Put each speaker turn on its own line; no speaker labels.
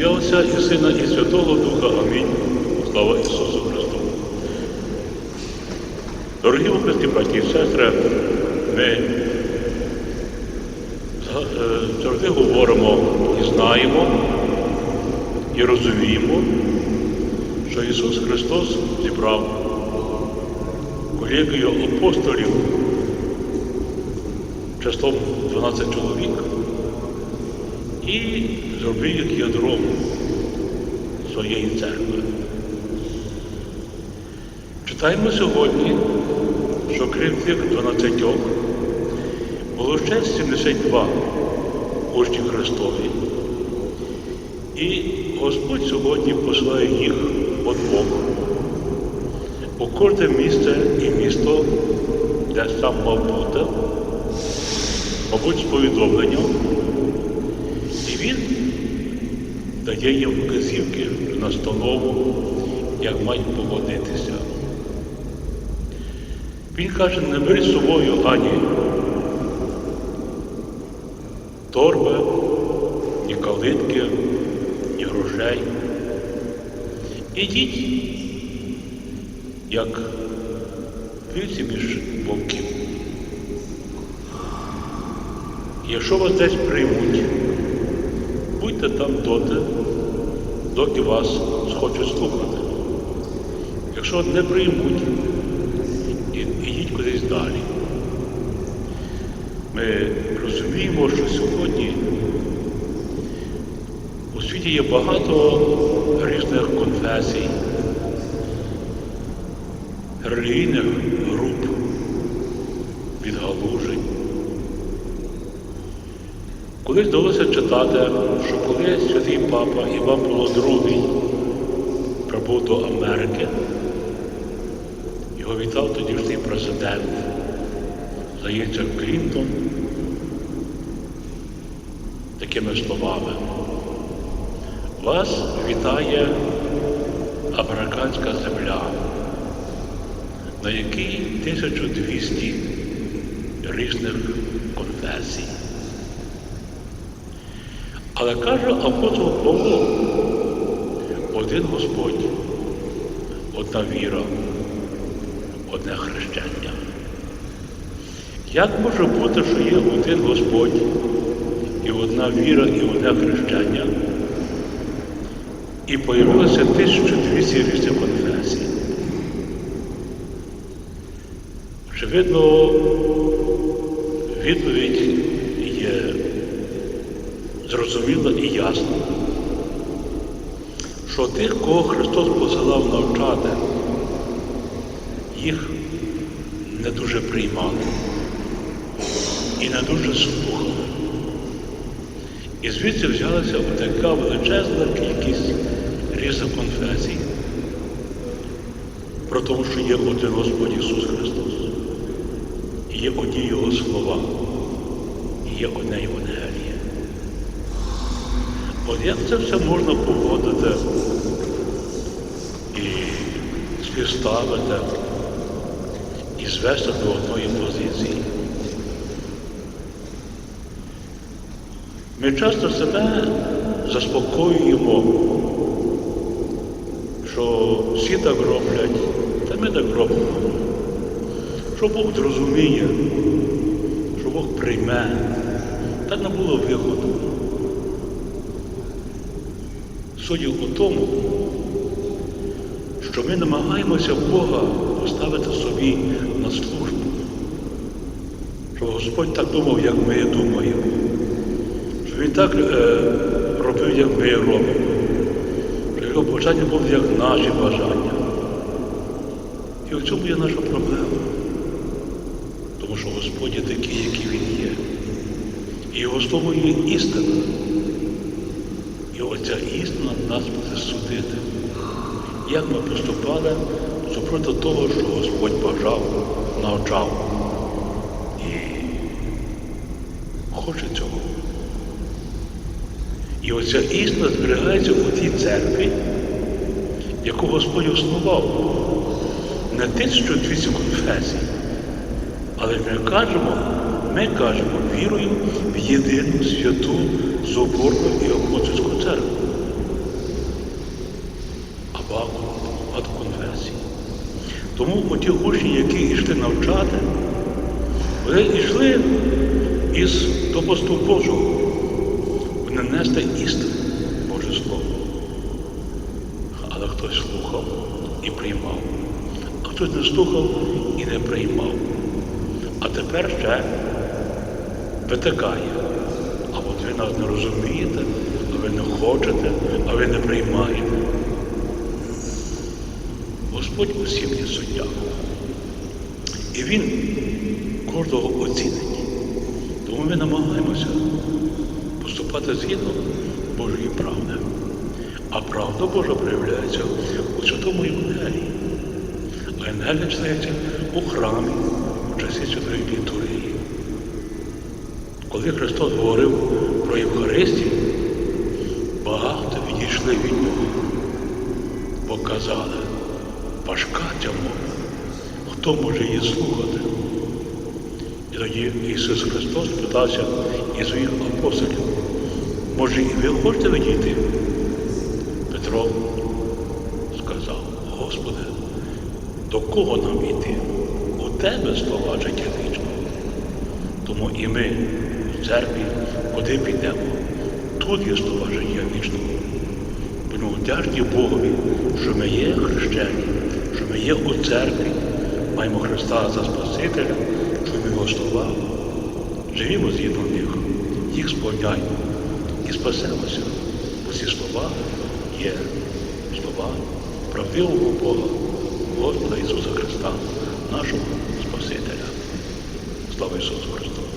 ім'я Отця і Сина, і Святого Духа. Амінь. Слава Ісусу Христу. Дорогі українські браті і сестри, ми е, завжди говоримо і знаємо, і розуміємо, що Ісус Христос зібрав колегію апостолів числом 12 чоловік і зробив їх ядром своєї церкви. Читаємо сьогодні, що крім тих 12 було ще 72 учні Христові. І Господь сьогодні посилає їх по двох у кожне місце і місто, де сам мав бути, мабуть, з повідомленням. І він дає їм вказівки, настанову, як мають поводитися. Він каже, не бери з собою ані торби, ні калитки, ні грошей. Ідіть, як вівці між вовків. Якщо вас десь приймуть, будьте там доти, доки вас схочуть слухати. Якщо не приймуть, ідіть кудись далі. Ми розуміємо, що сьогодні у світі є багато різних конфесій, релігійних груп, відгалужень. Колись вдалося читати, що коли святий папа Іван Павло II прибув до Америки, його вітав тодішній президент, здається, Клінтон, такими словами. Вас вітає американська земля, на якій 1200 різних конфесій. Але каже апостол Павло, один Господь, одна віра, одне хрещення. Як може бути, що є один Господь і одна віра, і одне хрещення? І появилося 1200 різних конфесій. Очевидно, відповідь є зрозуміла і ясна, що тих, кого Христос посилав навчати, їх не дуже приймали і не дуже слухали. І звідси взялася така величезна кількість різних конфесій про те, що є один Господь Ісус Христос, є одні Його слова, є одне Євангеліє. От як це все можна поводити і співставити і звести до одної позиції? Ми часто себе заспокоюємо, що всі так роблять, та ми так робимо. Що Бог зрозуміє, що Бог прийме, так не було виходу. Суть у тому, що ми намагаємося Бога поставити собі на службу. Що Господь так думав, як ми думаємо. Що Він так е, робив, як ми робимо. Що його бажання були як наші бажання. І в цьому є наша проблема. Тому що Господь є такий, який Він є. І його слово є істина. І оця істина нас буде судити. Як ми поступали супроти того, що Господь бажав, навчав і хоче цього. І оця істина зберігається у тій церкві, яку Господь основав. Не 1200 конфесій, але ми кажемо, ми кажемо, вірою в єдину святу Соборну і Апостольську церкву. Абаку від конфесії. Тому оті учні, які йшли навчати, вони йшли із допосту Божого, вони нести істину Боже Слово. Але хтось слухав і приймав, а хтось не слухав і не приймав. А тепер ще витикає. А от ви нас не розумієте, а ви не хочете, а ви не приймаєте. Господь усім є суддя. І Він кожного оцінить. Тому ми намагаємося поступати згідно Божої правди. А правда Божа проявляється у Святому Євангелії. А Євангелія читається у храмі у часі Святої літургії. Коли Христос говорив про Євхаристію, багато відійшли від Бога, бо казали, важка ця мова, хто може її слухати? І тоді Ісус Христос питався і своїх апостолів, може і ви хочете відійти? Петро сказав, Господи, до кого нам іти? У Тебе слова життя вічного. Тому і ми церкві, куди підемо, тут є слова життя вічного. Будемо вдячні Богові, що ми є хрещені, що ми є у церкві, маємо Христа за Спасителя, чуємо Його слова, живімо згідно них, їх сповняємо і спасемося. Бо ці слова є слова правдивого Бога, Господа Ісуса Христа, нашого Спасителя. Слава Ісусу Христу!